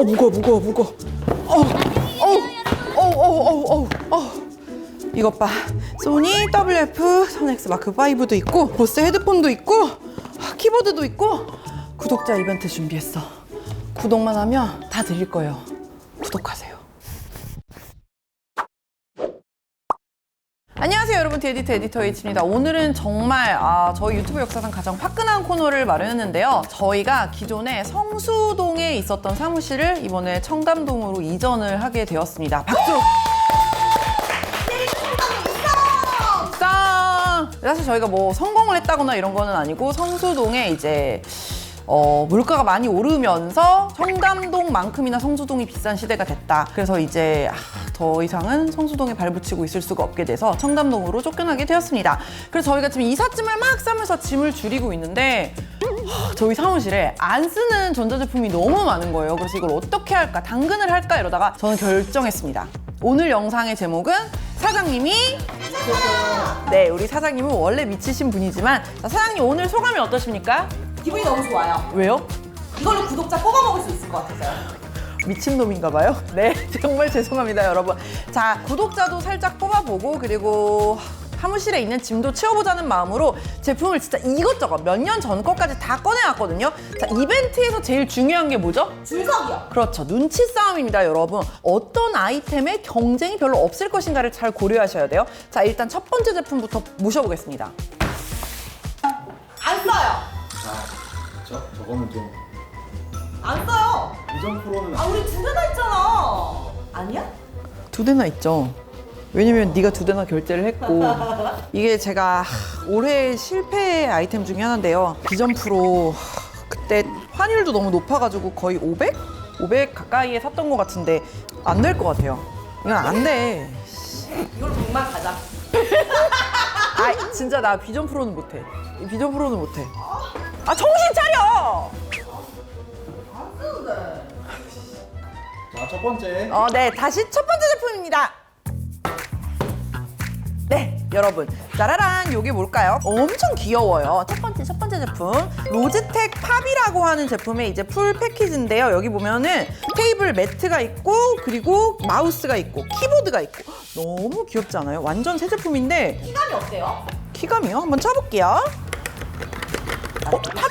어 무거워 무거워 무거워. 어우 이것 봐. 소니 WF 선엑스 마크 5도 있고 보스 헤드폰도 있고 키보드도 있고 구독자 이벤트 준비했어. 구독만 하면 다 드릴 거예요. 구독하세요 여러분 디에디터 에디터 H입니다 오늘은 정말 아, 저희 유튜브 역사상 가장 화끈한 코너를 마련했는데요 저희가 기존에 성수동에 있었던 사무실을 이번에 청담동으로 이전을 하게 되었습니다 박수 짱! 사실 저희가 뭐 성공을 했다거나 이런 거는 아니고 성수동에 이제 어, 물가가 많이 오르면서 청담동만큼이나 성수동이 비싼 시대가 됐다. 그래서 이제 아, 더 이상은 성수동에 발붙이고 있을 수가 없게 돼서 청담동으로 쫓겨나게 되었습니다. 그래서 저희가 지금 이삿짐을 막 싸면서 짐을 줄이고 있는데 하, 저희 사무실에 안 쓰는 전자제품이 너무 많은 거예요. 그래서 이걸 어떻게 할까, 당근을 할까 이러다가 저는 결정했습니다. 오늘 영상의 제목은 사장님이 네, 우리 사장님은 원래 미치신 분이지만 자, 사장님 오늘 소감이 어떠십니까? 기분이 너무 좋아요. 왜요? 이걸로 구독자 뽑아 먹을 수 있을 것 같아서요. 미친놈인가 봐요. 네, 정말 죄송합니다, 여러분. 자, 구독자도 살짝 뽑아보고 그리고 사무실에 있는 짐도 치워보자는 마음으로 제품을 진짜 이것저것 몇 년전 것까지 다 꺼내왔거든요. 자, 이벤트에서 제일 중요한 게 뭐죠? 줄서기요. 그렇죠. 눈치 싸움입니다, 여러분. 어떤 아이템의 경쟁이 별로 없을 것인가를 잘 고려하셔야 돼요. 자, 일단 첫 번째 제품부터 모셔보겠습니다. 안 써요. 아, 그쵸? 저거는 좀 안 써요. 이전 프로는 아 우리 두 대나 있잖아. 아니야? 두 대나 있죠. 왜냐면 네가 두 대나 결제를 했고 이게 제가 하, 올해 실패 아이템 중에 하나인데요. 비전 프로 하, 그때 환율도 너무 높아가지고 거의 500? 500 가까이에 샀던 것 같은데 안 될 것 같아요. 이건 안 돼. 이걸로 백만 가자. 아 진짜 나 비전 프로는 못해. 이 비전 프로는 못해. 아 정신 차려! 자, 첫 번째 어, 네. 다시 첫 번째 제품입니다. 네, 여러분. 짜라란, 요게 뭘까요? 엄청 귀여워요. 첫 번째, 첫 번째 제품. 로즈텍 팝이라고 하는 제품의 이제 풀 패키지인데요. 여기 보면은 테이블 매트가 있고, 그리고 마우스가 있고, 키보드가 있고. 너무 귀엽지 않아요? 완전 새 제품인데, 키감이 어때요? 키감이요? 한번 쳐볼게요.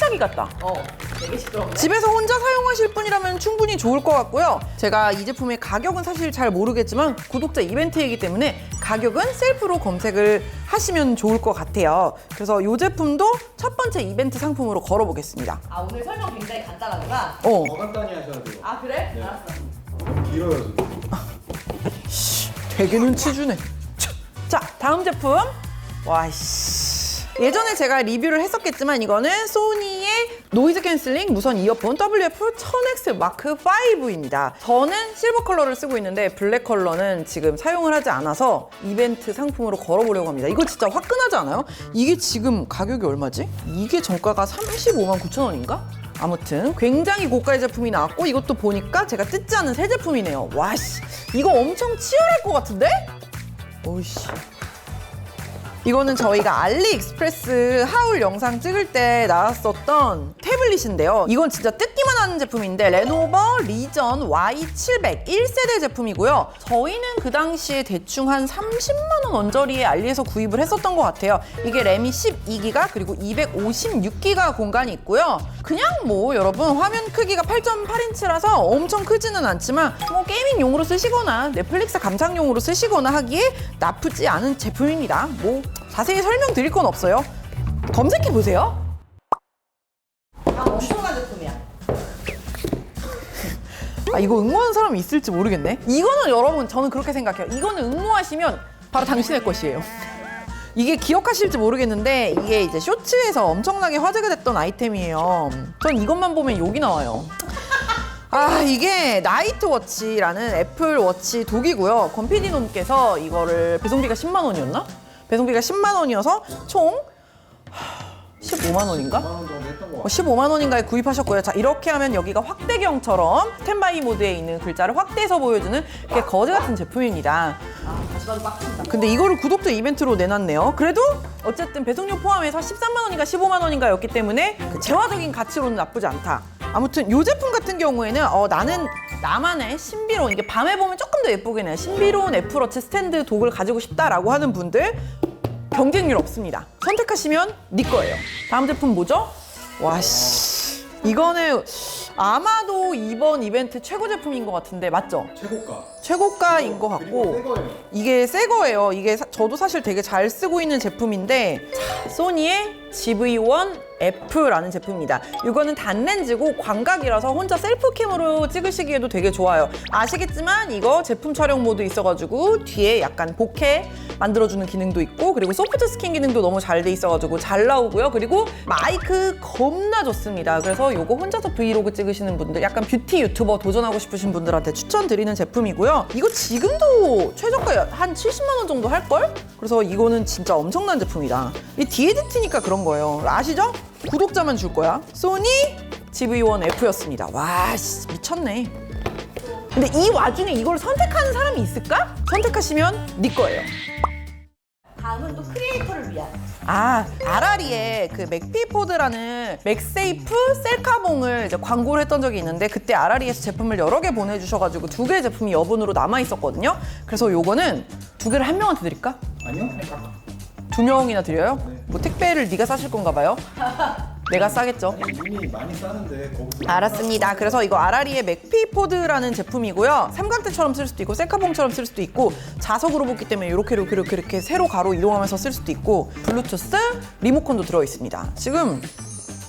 어, 타자기 같다. 어, 되게 시끄럽네. 집에서 혼자 사용하실 분이라면 충분히 좋을 것 같고요. 제가 이 제품의 가격은 사실 잘 모르겠지만 구독자 이벤트이기 때문에 가격은 셀프로 검색을 하시면 좋을 것 같아요. 그래서 이 제품도 첫 번째 이벤트 상품으로 걸어보겠습니다. 아 오늘 설명 굉장히 간단하구나. 어, 더 간단히 하셔야 돼요. 아 그래? 네. 알았어. 길어요 지금. 되게 눈치 주네. 자, 다음 제품. 와이씨. 예전에 제가 리뷰를 했었겠지만 이거는 소니의 노이즈 캔슬링 무선 이어폰 WF-1000X 마크 5입니다. 저는 실버 컬러를 쓰고 있는데 블랙 컬러는 지금 사용을 하지 않아서 이벤트 상품으로 걸어보려고 합니다. 이거 진짜 화끈하지 않아요? 이게 지금 가격이 얼마지? 이게 정가가 35만 9천 원인가? 아무튼 굉장히 고가의 제품이 나왔고 이것도 보니까 제가 뜯지 않은 새 제품이네요. 와씨 이거 엄청 치열할 것 같은데? 오이씨. 이거는 저희가 알리익스프레스 하울 영상 찍을 때 나왔었던 태블릿인데요. 이건 진짜 뜯기만 하는 제품인데 레노버 리전 Y700 1세대 제품이고요. 저희는 그 당시에 대충 한 30만 원 언저리에 알리에서 구입을 했었던 것 같아요. 이게 램이 12기가 그리고 256기가 공간이 있고요. 그냥 뭐 여러분 화면 크기가 8.8인치라서 엄청 크지는 않지만 뭐 게이밍용으로 쓰시거나 넷플릭스 감상용으로 쓰시거나 하기에 나쁘지 않은 제품입니다. 뭐 자세히 설명드릴 건 없어요. 검색해 보세요. 아 엄청난 제품이야. 아 이거 응모하는 사람이 있을지 모르겠네. 이거는 여러분 저는 그렇게 생각해요. 이거는 응모하시면 바로 당신의 것이에요. 이게 기억하실지 모르겠는데 이게 이제 쇼츠에서 엄청나게 화제가 됐던 아이템이에요. 전 이것만 보면 욕이 나와요. 아 이게 나이트워치라는 애플워치 독이고요. 권PD님께서 이거를 배송비가 10만 원이었나? 배송비가 10만 원이어서 총 15만 원인가? 5만 원 정도 했던 거 어, 같아요. 15만 원인가에 구입하셨고요. 자, 이렇게 하면 여기가 확대경처럼 스탠바이 모드에 있는 글자를 확대해서 보여주는 게 거지 같은 제품입니다. 근데 이거를 구독자 이벤트로 내놨네요. 그래도 어쨌든 배송료 포함해서 13만 원인가 15만 원인가였기 때문에 그 재화적인 가치로는 나쁘지 않다. 아무튼 이 제품 같은 경우에는 어, 나는 나만의 신비로운 이게 밤에 보면 조금 더 예쁘긴 해요. 신비로운 애플워치 스탠드 독을 가지고 싶다라고 하는 분들 경쟁률 없습니다. 선택하시면 네 거예요. 다음 제품 뭐죠? 와 씨. 이거는 아마도 이번 이벤트 최고 제품인 것 같은데 맞죠? 최고가. 최고가인 것 같고 새 거예요. 이게 새 거예요. 이게 사- 저도 사실 되게 잘 쓰고 있는 제품인데 자, 소니의 GV1 F라는 제품입니다. 이거는 단렌즈고 광각이라서 혼자 셀프캠으로 찍으시기에도 되게 좋아요. 아시겠지만 이거 제품 촬영 모드 있어가지고 뒤에 약간 복해 만들어주는 기능도 있고 그리고 소프트 스킨 기능도 너무 잘 돼 있어가지고 잘 나오고요. 그리고 마이크 겁나 좋습니다. 그래서 이거 혼자서 브이로그 찍으시는 분들 약간 뷰티 유튜버 도전하고 싶으신 분들한테 추천드리는 제품이고요. 이거 지금도 최저가 한 70만 원 정도 할걸? 그래서 이거는 진짜 엄청난 제품이다. 이 디에디트니까 그런 거예요. 아시죠? 구독자만 줄 거야. 소니 GV1 F였습니다. 와, 씨, 미쳤네. 근데 이 와중에 이걸 선택하는 사람이 있을까? 선택하시면 네 거예요. 다음은 또 크리에이터를 위한 아, 아라리에 그 맥피포드라는 맥세이프 셀카봉을 이제 광고를 했던 적이 있는데 그때 아라리에서 제품을 여러 개 보내주셔가지고 두 개의 제품이 여분으로 남아 있었거든요. 그래서 요거는 두 개를 한 명한테 드릴까? 아니요? 두 명이나 드려요? 네. 뭐 택배를 네가 사실 건가 봐요? 내가 싸겠죠. 이미 많이 싸는데 거기서. 알았습니다. 그래서 이거 아라리의 맥피포드라는 제품이고요. 삼각대처럼 쓸 수도 있고 셀카봉처럼 쓸 수도 있고 자석으로 붙기 때문에 이렇게 이렇게 이렇게 이렇게 세로 가로 이동하면서 쓸 수도 있고 블루투스 리모컨도 들어 있습니다. 지금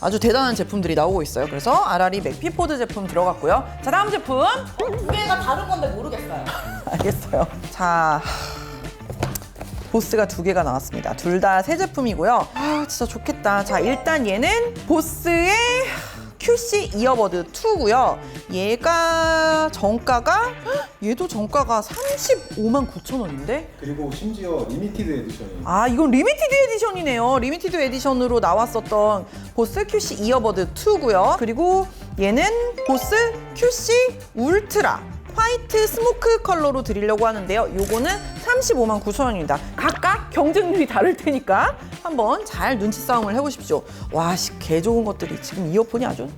아주 대단한 제품들이 나오고 있어요. 그래서 아라리 맥피포드 제품 들어갔고요. 자 다음 제품 두 개가 다른 건데 모르겠어요. 알겠어요. 자. 보스가 두 개가 나왔습니다. 둘 다 새 제품이고요. 아, 진짜 좋겠다. 자, 일단 얘는 보스의 QC 이어버드 2고요. 얘가 정가가 헉, 얘도 정가가 35만 9천 원인데? 그리고 심지어 리미티드 에디션이. 아, 이건 리미티드 에디션이네요. 리미티드 에디션으로 나왔었던 보스 QC 이어버드 2고요. 그리고 얘는 보스 QC 울트라 화이트 스모크 컬러로 드리려고 하는데요. 요거는 35만 9천 원입니다. 각각 경쟁률이 다를 테니까 한번 잘 눈치 싸움을 해보십시오. 와, 씨, 개 좋은 것들이 지금 이어폰이 아주.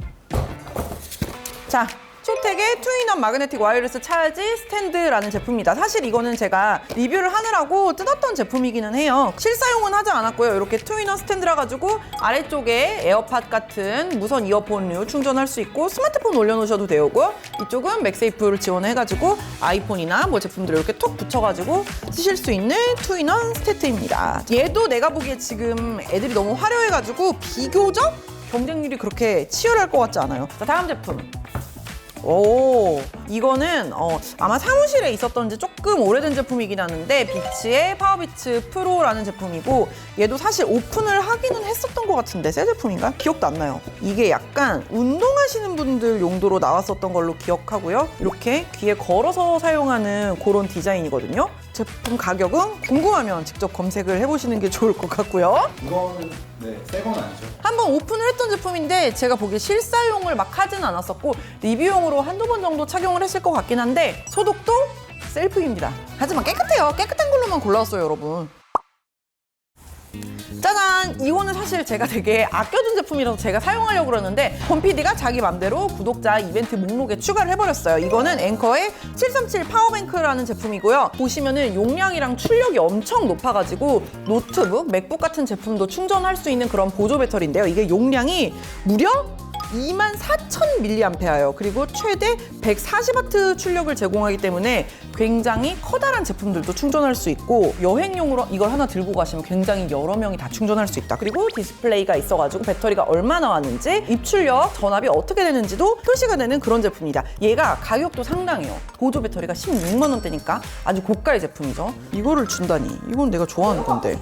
자, 쇼텍의 투인원 마그네틱 와이어리스 차지 스탠드라는 제품입니다. 사실 이거는 제가 리뷰를 하느라고 뜯었던 제품이기는 해요. 실사용은 하지 않았고요. 이렇게 투인원 스탠드라 가지고 아래쪽에 에어팟 같은 무선 이어폰류 충전할 수 있고 스마트폰 올려놓으셔도 되고요. 이쪽은 맥세이프를 지원해가지고 아이폰이나 뭐 제품들 이렇게 톡 붙여가지고 쓰실 수 있는 투인원 스태트입니다. 얘도 내가 보기에 지금 애들이 너무 화려해가지고 비교적 경쟁률이 그렇게 치열할 것 같지 않아요. 자, 다음 제품. 오, 이거는 어, 아마 사무실에 있었던지 조금 오래된 제품이긴 하는데 비치의 파워비츠 프로라는 제품이고 얘도 사실 오픈을 하기는 했었던 것 같은데 새 제품인가? 기억도 안 나요. 이게 약간 운동하시는 분들 용도로 나왔었던 걸로 기억하고요. 이렇게 귀에 걸어서 사용하는 그런 디자인이거든요. 제품 가격은 궁금하면 직접 검색을 해보시는 게 좋을 것 같고요. 이거는 네, 새건 아니죠. 한번 오픈을 했던 제품인데 제가 보기에 실사용을 막 하진 않았었고 리뷰용으로 한두 번 정도 착용을 했을 것 같긴 한데 소독도 셀프입니다. 하지만 깨끗해요. 깨끗한 걸로만 골라왔어요, 여러분. 짜잔! 이거는 사실 제가 되게 아껴둔 제품이라서 제가 사용하려고 그러는데 범PD가 자기 맘대로 구독자 이벤트 목록에 추가를 해버렸어요. 이거는 앵커의 737 파워뱅크라는 제품이고요. 보시면은 용량이랑 출력이 엄청 높아가지고 노트북, 맥북 같은 제품도 충전할 수 있는 그런 보조 배터리인데요. 이게 용량이 무려 24,000mAh예요. 그리고 최대 140W 출력을 제공하기 때문에 굉장히 커다란 제품들도 충전할 수 있고 여행용으로 이걸 하나 들고 가시면 굉장히 여러 명이 다 충전할 수 있다. 그리고 디스플레이가 있어가지고 배터리가 얼마나 왔는지 입출력, 전압이 어떻게 되는지도 표시가 되는 그런 제품이다. 얘가 가격도 상당해요. 보조 배터리가 16만 원대니까 아주 고가의 제품이죠. 이거를 준다니. 이건 내가 좋아하는 건데.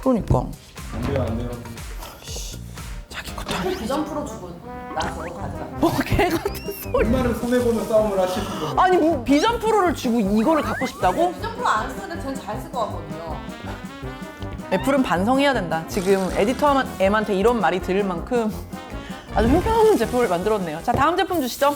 그러니까 안 돼요, 안 돼요. 자기 것도 아니고. 비전 프로 주고 나 저거 가져가. 뭐 개 같은 소리. 얼마나 손해보는 싸움을 하시는 거예요? 아니 뭐 비전 프로를 주고 이거를 갖고 싶다고? 비전 프로 안 쓰는데 전잘쓸것 같거든요. 애플은 반성해야 된다. 지금 에디터 M한테 이런 말이 들을 만큼 아주 형편없는 제품을 만들었네요. 자, 다음 제품 주시죠.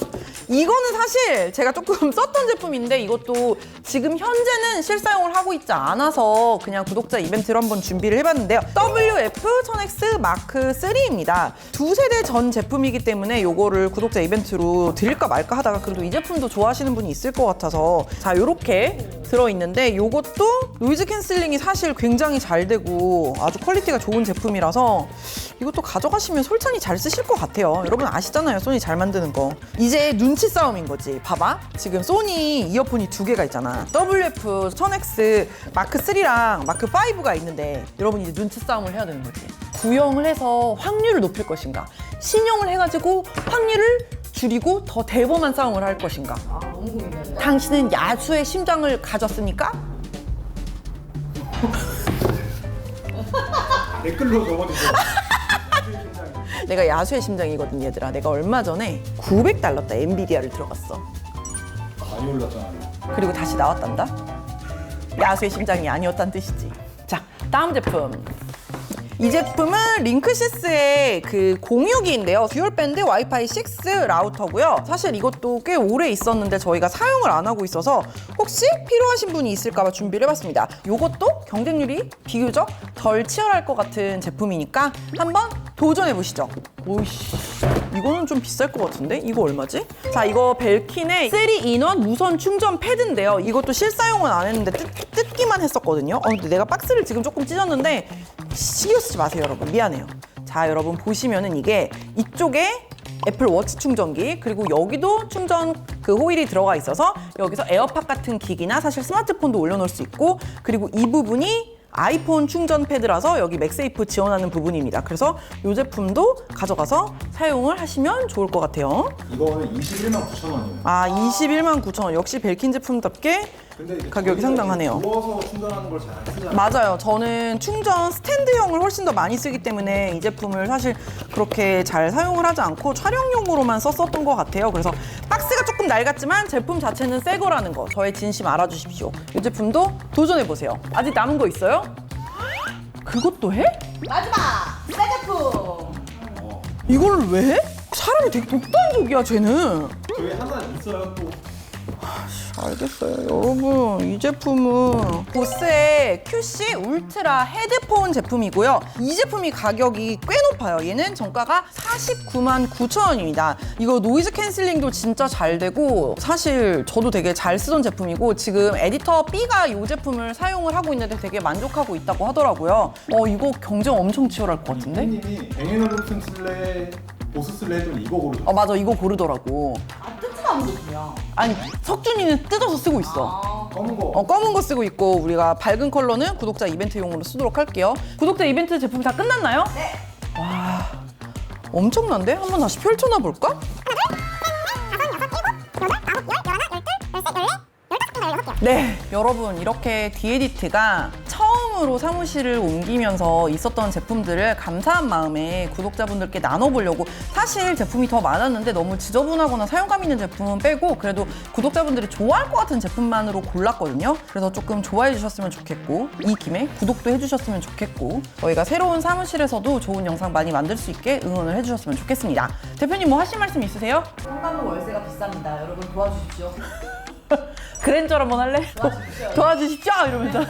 이거는 사실 제가 조금 썼던 제품인데 이것도 지금 현재는 실사용을 하고 있지 않아서 그냥 구독자 이벤트로 한번 준비를 해봤는데요. WF-1000X 마크 3입니다. 두 세대 전 제품이기 때문에 이거를 구독자 이벤트로 드릴까 말까 하다가 그래도 이 제품도 좋아하시는 분이 있을 것 같아서 자, 이렇게 들어있는데 이것도 노이즈 캔슬링이 사실 굉장히 잘 되고 아주 퀄리티가 좋은 제품이라서 이것도 가져가시면 솔찬히 잘 쓰실 것 같아요. 여러분 아시잖아요. 소니 잘 만드는 거. 이제 눈치 싸움인 거지. 봐봐. 지금 소니 이어폰이 두 개가 있잖아. WF 1000X 마크 3랑 마크 5가 있는데 여러분 이제 눈치 싸움을 해야 되는 거지. 구형을 해서 확률을 높일 것인가? 신형을 해가지고 확률을 줄이고 더 대범한 싸움을 할 것인가? 아. 당신은 야수의 심장을 가졌습니까? 댓글로 적어주세요. 내가 야수의 심장이거든 얘들아. 내가 얼마 전에 900달러 다 엔비디아를 들어갔어. 많이 올랐잖아요. 그리고 다시 나왔단다. 야수의 심장이 아니었단 뜻이지. 자, 다음 제품. 이 제품은 링크시스의 그 공유기인데요. 듀얼 밴드 와이파이 6 라우터고요. 사실 이것도 꽤 오래 있었는데 저희가 사용을 안 하고 있어서 혹시 필요하신 분이 있을까봐 준비를 해봤습니다. 이것도 경쟁률이 비교적 덜 치열할 것 같은 제품이니까 한번 도전해 보시죠. 오이씨, 이거는 좀 비쌀 것 같은데? 이거 얼마지? 자, 이거 벨킨의 3인원 무선 충전 패드인데요. 이것도 실사용은 안 했는데 뜯, 뜯기만 했었거든요. 어, 근데 내가 박스를 지금 조금 찢었는데 신경 쓰지 마세요, 여러분. 미안해요. 자, 여러분 보시면은 이게 이쪽에 애플 워치 충전기 그리고 여기도 충전 그 호일이 들어가 있어서 여기서 에어팟 같은 기기나 사실 스마트폰도 올려놓을 수 있고 그리고 이 부분이 아이폰 충전 패드라서 여기 맥세이프 지원하는 부분입니다. 그래서 이 제품도 가져가서 사용을 하시면 좋을 것 같아요. 이거는 21만 9천 원이에요. 아, 21만 9천 원. 역시 벨킨 제품답게 근데 이제 가격이 저희가 상당하네요. 누워서 충전하는 걸 잘 안 쓰잖아요. 맞아요. 저는 충전 스탠드형을 훨씬 더 많이 쓰기 때문에 이 제품을 사실 그렇게 잘 사용을 하지 않고 촬영용으로만 썼었던 것 같아요. 그래서 박스가 조금 낡았지만 제품 자체는 새 거라는 거 저의 진심 알아주십시오. 이 제품도 도전해 보세요. 아직 남은 거 있어요? 그것도 해? 마지막 새 제품. 어, 이걸 왜 해? 사람이 되게 독단적이야, 쟤는. 저희 하나 있어요 또. 알겠어요. 여러분, 이 제품은 보스의 QC 울트라 헤드폰 제품이고요. 이 제품이 가격이 꽤 높아요. 얘는 정가가 49만 9천 원입니다. 이거 노이즈 캔슬링도 진짜 잘 되고 사실 저도 되게 잘 쓰던 제품이고 지금 에디터 B가 이 제품을 사용을 하고 있는데 되게 만족하고 있다고 하더라고요. 어, 이거 경쟁 엄청 치열할 것 같은데? 님이 뱅앤올uf슨 슬레 보스 슬레 했더니 이거 고르죠. 어, 맞아. 이거 고르더라고. 아 아니, 석준이는 뜯어서 쓰고 있어. 아 검은 거. 어, 검은 거 쓰고 있고 우리가 밝은 컬러는 구독자 이벤트용으로 쓰도록 할게요. 구독자 이벤트 제품이 다 끝났나요? 네. 와, 엄청난데? 한번 다시 펼쳐놔 볼까? 네, 여러분 이렇게 디에디트가 처음으로 사무실을 옮기면서 있었던 제품들을 감사한 마음에 구독자분들께 나눠보려고 사실 제품이 더 많았는데 너무 지저분하거나 사용감 있는 제품은 빼고 그래도 구독자분들이 좋아할 것 같은 제품만으로 골랐거든요. 그래서 조금 좋아해 주셨으면 좋겠고 이 김에 구독도 해주셨으면 좋겠고 저희가 새로운 사무실에서도 좋은 영상 많이 만들 수 있게 응원을 해주셨으면 좋겠습니다. 대표님 뭐 하실 말씀 있으세요? 현관문 월세가 비쌉니다. 여러분 도와주십시오. 그랜저를 한번 할래? 도와주십시오. 도와주십시오 이러면서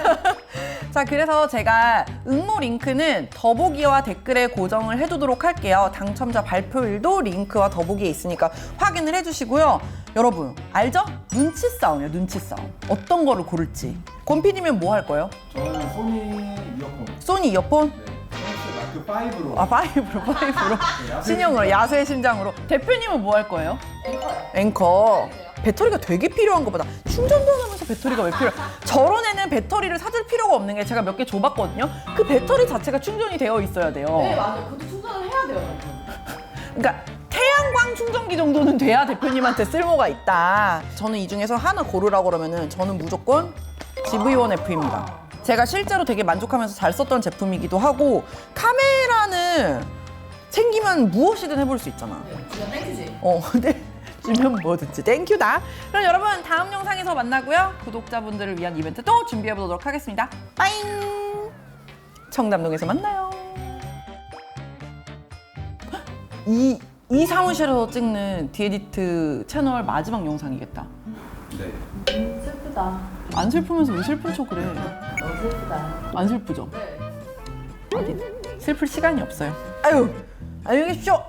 자 그래서 제가 응모 링크는 더보기와 댓글에 고정을 해두도록 할게요 당첨자 발표일도 링크와 더보기에 있으니까 확인을 해주시고요 여러분 알죠? 눈치 싸움이에요 눈치 싸움 어떤 거를 고를지 곰피디면 뭐할 거예요? 저는 소니 이어폰. 소니 이어폰? 네. 마크 5로. 아 파이브로 파이브로 신형으로 야수의 심장으로 대표님은 뭐 할 거예요? 앵커요. 앵커 배터리가 되게 필요한 것보다 충전도 안 하면서 배터리가 왜 필요해? 저런 애는 배터리를 사줄 필요가 없는 게 제가 몇 개 줘봤거든요. 그 배터리 자체가 충전이 되어 있어야 돼요. 네 맞아요. 그것도 충전을 해야 돼요. 그러니까 태양광 충전기 정도는 돼야 대표님한테 쓸모가 있다. 저는 이 중에서 하나 고르라고 그러면은 저는 무조건 GV1F입니다. 제가 실제로 되게 만족하면서 잘 썼던 제품이기도 하고 카메라는 생기면 무엇이든 해볼 수 있잖아. 네, 진짜 땡큐지. 어, 네. 주면 뭐든지 땡큐다. 그럼 여러분 다음 영상에서 만나고요. 구독자분들을 위한 이벤트 또 준비해 보도록 하겠습니다. 빠잉. 청담동에서 만나요. 이 이 사무실에서 찍는 디에디트 채널 마지막 영상이겠다. 네. 음, 슬프다. 안 슬프면서 왜 슬픈 척 그래? 너무 슬프다. 안 슬프죠? 네. 슬플 시간이 없어요. 아유, 안녕히 계십시오.